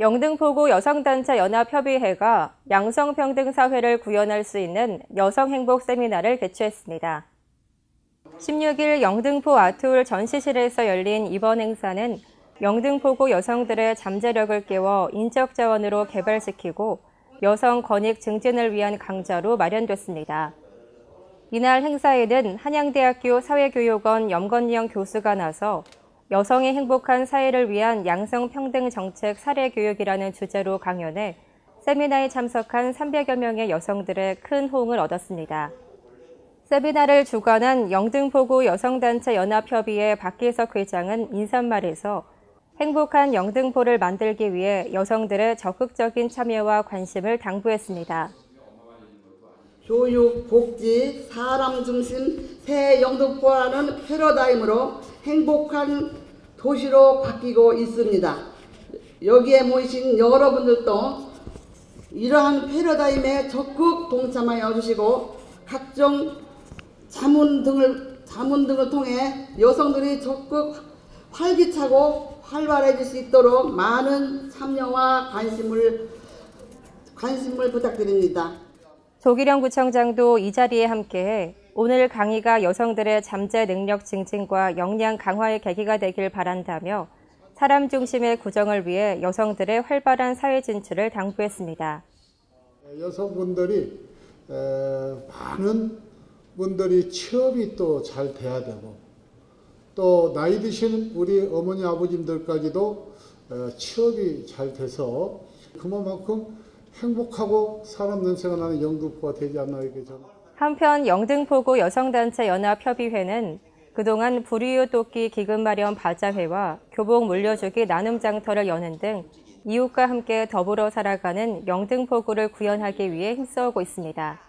영등포구 여성단체 연합협의회가 양성평등사회를 구현할 수 있는 여성행복 세미나를 개최했습니다. 16일 영등포 아트홀 전시실에서 열린 이번 행사는 영등포구 여성들의 잠재력을 깨워 인적 자원으로 개발시키고 여성 권익 증진을 위한 강좌로 마련됐습니다. 이날 행사에는 한양대학교 사회교육원 염건영 교수가 나서 여성의 행복한 사회를 위한 양성평등 정책 사례 교육이라는 주제로 강연해 세미나에 참석한 300여 명의 여성들의 큰 호응을 얻었습니다. 세미나를 주관한 영등포구 여성단체 연합협의회 박기석 회장은 인사말에서 행복한 영등포를 만들기 위해 여성들의 적극적인 참여와 관심을 당부했습니다. 교육, 복지, 사람 중심 새 영등포라는 패러다임으로 행복한 도시로 바뀌고 있습니다. 여기에 모이신 여러분들도 이러한 패러다임에 적극 동참하여 주시고 각종 자문 등을 자문 등을 통해 여성들이 적극 활기차고 활발해질 수 있도록 많은 참여와 관심을 관심을 부탁드립니다. 조기령 구청장도 이 자리에 함께해 오늘 강의가 여성들의 잠재 능력 증진과 역량 강화의 계기가 되길 바란다며 사람 중심의 구정을 위해 여성들의 활발한 사회 진출을 당부했습니다. 여성분들이 에, 많은 분들이 취업이 또 잘 돼야 되고 또 나이 드신 우리 어머니 아버님들까지도 에, 취업이 잘 돼서 그만큼 행복하고 사람 냄새가 나는 영등포가 되지 않나 이렇게 저는. 한편 영등포구 여성단체 연합협의회는 그동안 불이웃 돕기 기금 마련 바자회와 교복 물려주기 나눔 장터를 여는 등 이웃과 함께 더불어 살아가는 영등포구를 구현하기 위해 힘써오고 있습니다.